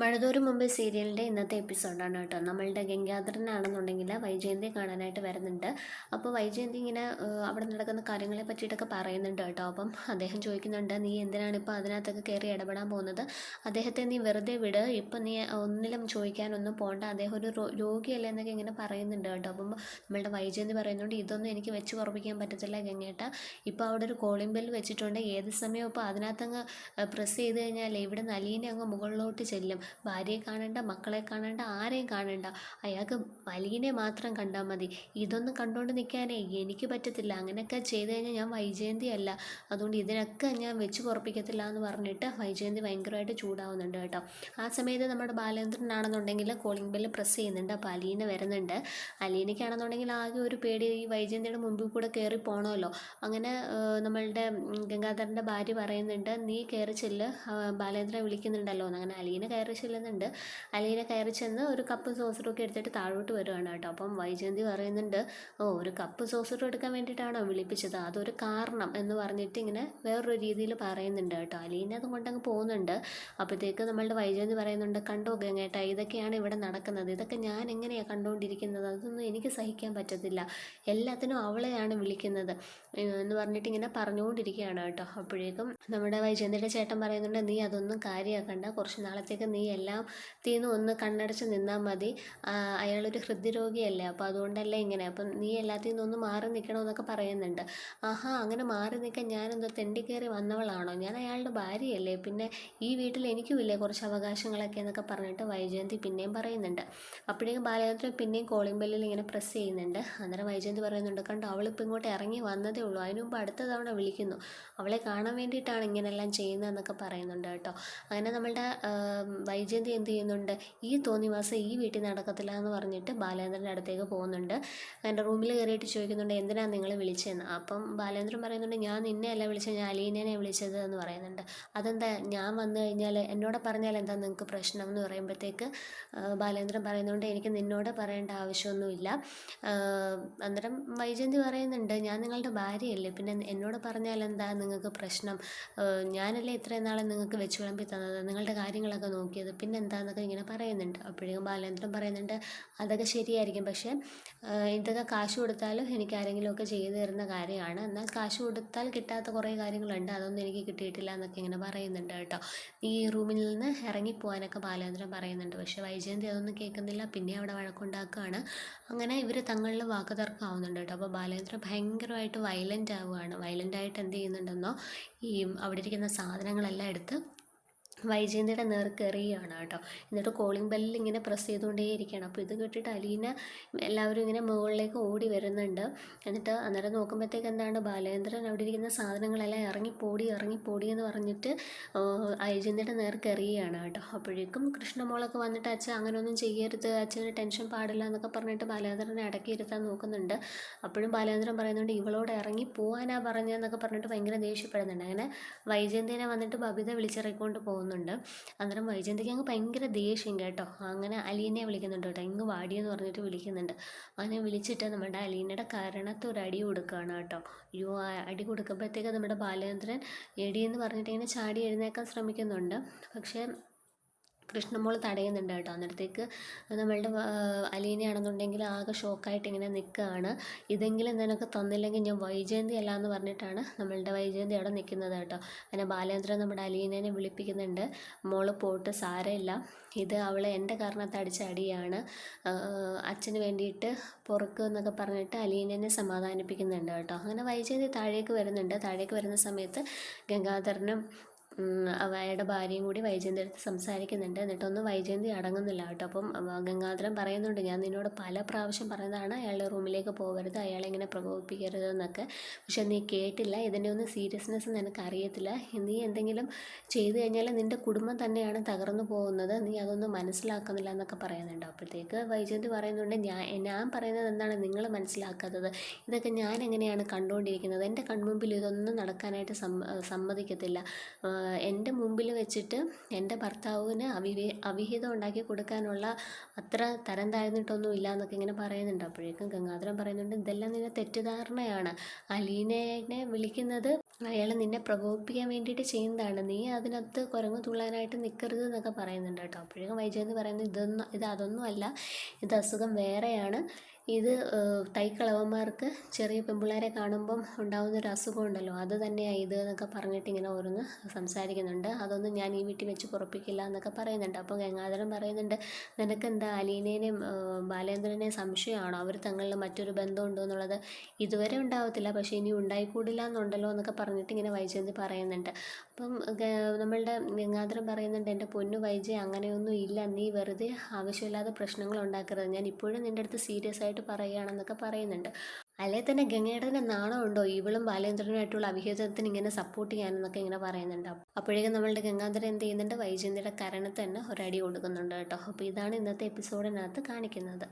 മഴതോറും മുമ്പ് സീരിയലിന്റെ ഇന്നത്തെ എപ്പിസോഡാണ് കേട്ടോ. നമ്മളുടെ ഗംഗാധരനാണെന്നുണ്ടെങ്കിൽ വൈജയന്തി കാണാനായിട്ട് വരുന്നുണ്ട്. അപ്പോൾ വൈജയന്തി ഇങ്ങനെ അവിടെ നടക്കുന്ന കാര്യങ്ങളെ പറ്റിയിട്ടൊക്കെ പറയുന്നുണ്ട് കേട്ടോ. അപ്പം അദ്ദേഹം ചോദിക്കുന്നുണ്ട് നീ എന്തിനാണ് ഇപ്പോൾ അതിനകത്തൊക്കെ കയറി ഇടപെടാൻ പോകുന്നത്? അദ്ദേഹത്തെ നീ വെറുതെ വിട്. ഇപ്പം നീ ഒന്നിലും ചോദിക്കാനൊന്നും പോകണ്ട അദ്ദേഹം ഒരു രോഗിയല്ലേ എന്നൊക്കെ ഇങ്ങനെ പറയുന്നുണ്ട് കേട്ടോ. അപ്പം നമ്മളുടെ വൈജയന്തി പറയുന്നുണ്ട് ഇതൊന്നും എനിക്ക് വെച്ച് ഉറപ്പിക്കാൻ പറ്റത്തില്ല ഗംഗേട്ട. ഇപ്പോൾ അവിടെ ഒരു കോളിംഗ് ബെൽ വെച്ചിട്ടുണ്ട്. ഏത് സമയവും ഇപ്പോൾ അതിനകത്തങ്ങ് പ്രസ് ചെയ്ത് കഴിഞ്ഞാൽ ഇവിടെ നലീനെ അങ്ങ് മുകളിലോട്ട് ചെല്ലും. ഭാര്യയെ കാണണ്ട മക്കളെ കാണണ്ട ആരെയും കാണണ്ട. അയാൾക്ക് വലിയനെ മാത്രം കണ്ടാൽ മതി. ഇതൊന്നും കണ്ടുകൊണ്ട് നിൽക്കാനേ എനിക്ക് പറ്റത്തില്ല. അങ്ങനെയൊക്കെ ചെയ്ത് കഴിഞ്ഞാൽ ഞാൻ വൈജയന്തി അല്ല. അതുകൊണ്ട് ഇതിനൊക്കെ ഞാൻ വെച്ച് പുറപ്പിക്കത്തില്ല എന്ന് പറഞ്ഞിട്ട് വൈജയന്തി ഭയങ്കരമായിട്ട് ചൂടാവുന്നുണ്ട് കേട്ടോ. ആ സമയത്ത് നമ്മുടെ ബാലചന്ദ്രനാണെന്നുണ്ടെങ്കിൽ കോളിംഗ് ബെല്ല് പ്രസ് ചെയ്യുന്നുണ്ട്. അപ്പോൾ അലീന വരുന്നുണ്ട്. അലീനയ്ക്കാണെന്നുണ്ടെങ്കിൽ ആകെ ഒരു പേടി. ഈ വൈജയന്തിയുടെ മുമ്പിൽ കൂടെ കയറി പോകണമല്ലോ അങ്ങനെ നമ്മളുടെ ഗംഗാധരന്റെ ഭാര്യ പറയുന്നുണ്ട് നീ കയറി ചെല്ല്. ബാലചന്ദ്രനെ വിളിക്കുന്നുണ്ടല്ലോ. എന്ന് അങ്ങനെ അലീന കയറി ചെല്ലുന്നുണ്ട് അലീന കയറി ചെന്ന് ഒരു കപ്പ് സോസറൊക്കെ എടുത്തിട്ട് താഴോട്ട് വരുവാണ് കേട്ടോ. അപ്പം വൈജയന്തി പറയുന്നുണ്ട് ഓ ഒരു കപ്പ് സോസറും എടുക്കാൻ വേണ്ടിയിട്ടാണോ വിളിപ്പിച്ചത്? അതൊരു കാരണം എന്ന് പറഞ്ഞിട്ട് ഇങ്ങനെ വേറൊരു രീതിയിൽ പറയുന്നുണ്ട് കേട്ടോ. അലീന അതും കൊണ്ടങ്ങ് പോകുന്നുണ്ട്. അപ്പോഴത്തേക്ക് നമ്മളുടെ വൈജയന്തി പറയുന്നുണ്ട് കണ്ടോ ഗംഗേട്ടാ ഇതൊക്കെയാണ് ഇവിടെ നടക്കുന്നത്. ഇതൊക്കെ ഞാൻ എങ്ങനെയാണ് കണ്ടുകൊണ്ടിരിക്കുന്നത് അതൊന്നും എനിക്ക് സഹിക്കാൻ പറ്റത്തില്ല. എല്ലാത്തിനും അവളെയാണ് വിളിക്കുന്നത്. എന്ന് പറഞ്ഞിട്ട് ഇങ്ങനെ പറഞ്ഞുകൊണ്ടിരിക്കുകയാണ് കേട്ടോ. അപ്പോഴേക്കും നമ്മുടെ വൈജയന്തിയുടെ ചേട്ടൻ പറയുന്നുണ്ട് നീ അതൊന്നും കാര്യമാക്കണ്ട കുറച്ച് നാളത്തേക്ക് നീ എല്ലാം തീന്ന് ഒന്ന് കണ്ണടച്ച് നിന്നാൽ മതി. അയാളൊരു ഹൃദ്യരോഗിയല്ലേ അപ്പോൾ അതുകൊണ്ടല്ലേ ഇങ്ങനെ. അപ്പം നീ എല്ലാത്തിൽ നിന്നും ഒന്ന് മാറി നിൽക്കണമെന്നൊക്കെ പറയുന്നുണ്ട്. ആഹാ അങ്ങനെ മാറി നിൽക്കാൻ ഞാനെന്തോ തെണ്ടി കയറി വന്നവളാണോ? ഞാൻ അയാളുടെ ഭാര്യയല്ലേ. പിന്നെ ഈ വീട്ടിൽ എനിക്കുമില്ലേ കുറച്ച് അവകാശങ്ങളൊക്കെ എന്നൊക്കെ പറഞ്ഞിട്ട് വൈജയന്തി പിന്നെയും പറയുന്നുണ്ട്. അപ്പോഴേക്കും ബാലചന്ദ്രൻ പിന്നെയും കോളിംഗ് ബെല്ലിൽ ഇങ്ങനെ പ്രസ് ചെയ്യുന്നുണ്ട്. അന്നേരം വൈജയന്തി പറയുന്നുണ്ട് കണ്ടോ അവളിപ്പോൾ ഇങ്ങോട്ട് ഇറങ്ങി വന്നതേ ഉള്ളൂ. അതിനു മുമ്പ് അടുത്ത തവണ വിളിക്കുന്നു. അവളെ കാണാൻ വേണ്ടിയിട്ടാണ് ഇങ്ങനെയെല്ലാം ചെയ്യുന്നതെന്നൊക്കെ പറയുന്നുണ്ട് കേട്ടോ. അങ്ങനെ നമ്മളുടെ വൈജയന്തി എന്ത് ചെയ്യുന്നുണ്ട്? ഈ തോന്നിവാസം ഈ വീട്ടിൽ നടക്കത്തില്ല എന്ന് പറഞ്ഞിട്ട് ബാലേന്ദ്രന്റെ അടുത്തേക്ക് പോകുന്നുണ്ട്. എന്റെ റൂമിൽ കയറിയിട്ട് ചോദിക്കുന്നുണ്ട് എന്തിനാണ് നിങ്ങൾ വിളിച്ചതെന്ന് അപ്പം ബാലേന്ദ്രൻ പറയുന്നുണ്ട് ഞാൻ നിന്നെ അല്ല വിളിച്ചത് ഞാൻ അലീനേനെ വിളിച്ചത് എന്ന് പറയുന്നുണ്ട്. അതെന്താ? ഞാൻ വന്നു കഴിഞ്ഞാൽ എന്നോട് പറഞ്ഞാൽ എന്താ നിങ്ങൾക്ക് പ്രശ്നം എന്ന് പറയുമ്പോഴത്തേക്ക് ബാലേന്ദ്രൻ പറയുന്നുണ്ട് എനിക്ക് നിന്നോട് പറയേണ്ട ആവശ്യമൊന്നുമില്ല. അന്നേരം വൈജയന്തി പറയുന്നുണ്ട് ഞാൻ നിങ്ങളുടെ ഭാര്യയല്ലേ പിന്നെ എന്നോട് പറഞ്ഞാൽ എന്താ നിങ്ങൾക്ക് പ്രശ്നം? ഞാനല്ലേ ഇത്രയും നാളെ നിങ്ങൾക്ക് വെച്ചു വിളമ്പി തന്നത്? നിങ്ങളുടെ കാര്യങ്ങളൊക്കെ നോക്കിയത് പിന്നെ എന്താന്നൊക്കെ ഇങ്ങനെ പറയുന്നുണ്ട്. അപ്പോഴേക്കും ബാലേന്ദ്രൻ പറയുന്നുണ്ട് അതൊക്കെ ശരിയായിരിക്കും. പക്ഷേ ഇതൊക്കെ കാശ് കൊടുത്താലും എനിക്ക് ആരെങ്കിലുമൊക്കെ ചെയ്തു തരുന്ന കാര്യമാണ്. എന്നാൽ കാശ് കൊടുത്താൽ കിട്ടാത്ത കുറേ കാര്യങ്ങളുണ്ട്. അതൊന്നും എനിക്ക് കിട്ടിയിട്ടില്ല എന്നൊക്കെ ഇങ്ങനെ പറയുന്നുണ്ട് കേട്ടോ. ഈ റൂമിൽ നിന്ന് ഇറങ്ങിപ്പോകാനൊക്കെ ബാലേന്ദ്രൻ പറയുന്നുണ്ട്. പക്ഷേ വൈജയന്തി അതൊന്നും കേൾക്കുന്നില്ല. പിന്നെ അവിടെ വഴക്കുണ്ടാക്കുകയാണ്. അങ്ങനെ ഇവർ തങ്ങളിൽ വാക്കുതർക്കമാവുന്നുണ്ട് കേട്ടോ. അപ്പോൾ ബാലേന്ദ്രൻ ഭയങ്കരമായിട്ട് വയലന്റ് ആവുകയാണ്. വയലന്റ് ആയിട്ട് എന്ത് ചെയ്യുന്നുണ്ടെന്നോ ഈ അവിടെ ഇരിക്കുന്ന സാധനങ്ങളെല്ലാം എടുത്ത് വൈജയന്തിയുടെ നേർക്ക് എറിയുകയാണ് കേട്ടോ. എന്നിട്ട് കോളിംഗ് ബെല്ലിൽ ഇങ്ങനെ പ്രസ് ചെയ്തുകൊണ്ടേയിരിക്കുകയാണ്. അപ്പോൾ ഇത് കേട്ടിട്ട് അലീന എല്ലാവരും ഇങ്ങനെ മുകളിലേക്ക് ഓടി വരുന്നുണ്ട്. എന്നിട്ട് അന്നേരം നോക്കുമ്പോഴത്തേക്ക് എന്താണ്? ബാലേന്ദ്രൻ അവിടെ ഇരിക്കുന്ന സാധനങ്ങളെല്ലാം ഇറങ്ങിപ്പോടി ഇറങ്ങിപ്പോടി എന്ന് പറഞ്ഞിട്ട് വൈജയന്തിയുടെ നേർക്ക് എറിയുകയാണ് കേട്ടോ. അപ്പോഴേക്കും കൃഷ്ണമോളൊക്കെ വന്നിട്ട് അച്ഛൻ അങ്ങനെയൊന്നും ചെയ്യരുത്. അച്ഛന് ടെൻഷൻ പാടില്ല എന്നൊക്കെ പറഞ്ഞിട്ട് ബാലേന്ദ്രനെ അടക്കി ഇരുത്താൻ നോക്കുന്നുണ്ട്. അപ്പോഴും ബാലേന്ദ്രൻ പറയുന്നുണ്ട് ഇവളോട് ഇറങ്ങി പോകാനാ പറഞ്ഞതെന്നൊക്കെ പറഞ്ഞിട്ട് ഭയങ്കര ദേഷ്യപ്പെടുന്നുണ്ട്. അങ്ങനെ വൈജയന്തിനെ വന്നിട്ട് ബബിത വിളിച്ചിറക്കിക്കൊണ്ട് പോകുന്നുണ്ട്. അന്നേരം വൈജയന്തിക്ക് അങ്ങ് ഭയങ്കര ദേഷ്യം കേട്ടോ. അങ്ങനെ അലീനെ വിളിക്കുന്നുണ്ട് കേട്ടോ. ഇങ്ങ് വാടിയെന്ന് പറഞ്ഞിട്ട് വിളിക്കുന്നുണ്ട്. അങ്ങനെ വിളിച്ചിട്ട് നമ്മുടെ അലീനയുടെ കരണത്ത് ഒരു അടി കൊടുക്കുകയാണ് കേട്ടോ. അയ്യോ അടി കൊടുക്കുമ്പോഴത്തേക്ക് നമ്മുടെ ബാലചന്ദ്രൻ എടി എന്ന് പറഞ്ഞിട്ട് ഇങ്ങനെ ചാടി എഴുന്നേക്കാൻ ശ്രമിക്കുന്നുണ്ട്. പക്ഷേ കൃഷ്ണമോൾ തടയുന്നുണ്ട് കേട്ടോ. അന്നേരത്തേക്ക് നമ്മളുടെ അലീനയാണെന്നുണ്ടെങ്കിൽ ആകെ ഷോക്കായിട്ട് ഇങ്ങനെ നിൽക്കുകയാണ് ഇതെങ്കിലും നിനക്ക് തന്നില്ലെങ്കിൽ ഞാൻ വൈജയന്തി അല്ല എന്ന് പറഞ്ഞിട്ടാണ് നമ്മളുടെ വൈജയന്തി അവിടെ നിൽക്കുന്നത് കേട്ടോ. അങ്ങനെ ബാലേന്ദ്രൻ നമ്മുടെ അലീനേനെ വിളിപ്പിക്കുന്നുണ്ട്. മോൾ പോട്ട് സാരമില്ല. ഇത് അവൾ എന്റെ കാരണത്ത് അടിച്ച അടിയാണ്. അച്ഛന് വേണ്ടിയിട്ട് പുറക്ക് എന്നൊക്കെ പറഞ്ഞിട്ട് അലീനേനെ സമാധാനിപ്പിക്കുന്നുണ്ട് കേട്ടോ. അങ്ങനെ വൈജയന്തി താഴേക്ക് വരുന്നുണ്ട്. താഴേക്ക് വരുന്ന സമയത്ത് ഗംഗാധരനും അവയുടെ ഭാര്യയും കൂടി വൈജയന്തി അടുത്ത് സംസാരിക്കുന്നുണ്ട്. എന്നിട്ടൊന്നും വൈജയന്തി അടങ്ങുന്നില്ല കേട്ടോ. അപ്പം ഗംഗാധരൻ പറയുന്നുണ്ട് ഞാൻ നിന്നോട് പല പ്രാവശ്യം പറഞ്ഞതാണ് അയാളുടെ റൂമിലേക്ക് പോകരുത് അയാളെ ഇങ്ങനെ പ്രകോപിപ്പിക്കരുത് എന്നൊക്കെ പക്ഷെ നീ കേട്ടില്ല ഇതിന്റെ ഒന്നും സീരിയസ്നെസ് നിനക്ക് അറിയത്തില്ല. നീ എന്തെങ്കിലും ചെയ്തു കഴിഞ്ഞാൽ നിന്റെ കുടുംബം തന്നെയാണ് തകർന്നു പോകുന്നത്. നീ അതൊന്നും മനസ്സിലാക്കുന്നില്ല എന്നൊക്കെ പറയുന്നുണ്ട്. അപ്പോഴത്തേക്ക് വൈജയന്തി പറയുന്നുണ്ട് ഞാൻ ഞാൻ പറയുന്നത് എന്താണ് നിങ്ങൾ മനസ്സിലാക്കാത്തത്? ഇതൊക്കെ ഞാൻ എങ്ങനെയാണ് കണ്ടുകൊണ്ടിരിക്കുന്നത്? എന്റെ കൺമുമ്പിൽ ഇതൊന്നും നടക്കാനായിട്ട് സമ്മ സമ്മതിക്കത്തില്ല. എന്റെ മുമ്പിൽ വെച്ചിട്ട് എന്റെ ഭർത്താവിന് അവിവേ അവിഹിതം ഉണ്ടാക്കി കൊടുക്കാനുള്ള അത്ര തരം താഴ്ന്നിട്ടൊന്നും ഇല്ല എന്നൊക്കെ ഇങ്ങനെ പറയുന്നുണ്ട്. അപ്പോഴേക്കും ഗംഗാധരൻ പറയുന്നുണ്ട് ഇതെല്ലാം നിന്നെ തെറ്റിദ്ധാരണയാണ്. അലീനയെ വിളിക്കുന്നത് അയാൾ നിന്നെ പ്രകോപിപ്പിക്കാൻ വേണ്ടിയിട്ട് ചെയ്യുന്നതാണ്. നീ അതിനകത്ത് കുരങ്ങ് തുള്ളാനായിട്ട് നിൽക്കരുത് എന്നൊക്കെ പറയുന്നുണ്ട് കേട്ടോ. അപ്പോഴേക്കും വൈജയെന്ന് പറയുന്നത് ഇതൊന്നും ഇത് അതൊന്നും അല്ല ഇത് അസുഖം വേറെയാണ്. ഇത് തൈക്കളവന്മാർക്ക് ചെറിയ പെമ്പിള്ളേരെ കാണുമ്പം ഉണ്ടാകുന്ന ഒരു അസുഖം ഉണ്ടല്ലോ അത് തന്നെയാണ് ഇത് എന്നൊക്കെ പറഞ്ഞിട്ട് ഇങ്ങനെ ഓരോന്ന് സംസാരിക്കുന്നുണ്ട്. അതൊന്നും ഞാൻ ഈ വീട്ടിൽ വെച്ച് പുറപ്പിക്കില്ല എന്നൊക്കെ പറയുന്നുണ്ട്. അപ്പോൾ ഗംഗാധരൻ പറയുന്നുണ്ട് നിനക്കെന്താ അലീനേനെയും ബാലേന്ദ്രനെയും സംശയമാണോ? അവർ തങ്ങളിൽ മറ്റൊരു ബന്ധം ഉണ്ടോ എന്നുള്ളത് ഇതുവരെ ഉണ്ടാവത്തില്ല. പക്ഷേ ഇനി ഉണ്ടായിക്കൂടില്ല എന്നുണ്ടല്ലോ എന്നൊക്കെ പറഞ്ഞിട്ട് ഇങ്ങനെ വൈജയന്തി പറയുന്നുണ്ട്. അപ്പം നമ്മളുടെ ഗംഗാധരൻ പറയുന്നുണ്ട് എന്റെ പൊന്നു വൈജയ് അങ്ങനെയൊന്നും ഇല്ല. നീ വെറുതെ ആവശ്യമില്ലാതെ പ്രശ്നങ്ങൾ ഉണ്ടാക്കരുത്. ഞാൻ ഇപ്പോഴും നിന്റെ അടുത്ത് സീരിയസ് ആയിട്ട് പറയുകയാണെന്നൊക്കെ പറയുന്നുണ്ട്. അല്ലെ തന്നെ ഗംഗേടന് നാണമുണ്ടോ ഇവളും ബാലേന്ദ്രനുമായിട്ടുള്ള അവിഹിതത്തിന് ഇങ്ങനെ സപ്പോർട്ട് ചെയ്യാനെന്നൊക്കെ ഇങ്ങനെ പറയുന്നുണ്ട്. അപ്പോഴേക്കും നമ്മളുടെ ഗംഗാധരൻ എന്ത് ചെയ്യുന്നുണ്ട്? വൈജയന്തിയുടെ കരണത്തന്നെ ഒരടി കൊടുക്കുന്നുണ്ട് കേട്ടോ. അപ്പോൾ ഇതാണ് ഇന്നത്തെ എപ്പിസോഡിനകത്ത് കാണിക്കുന്നത്.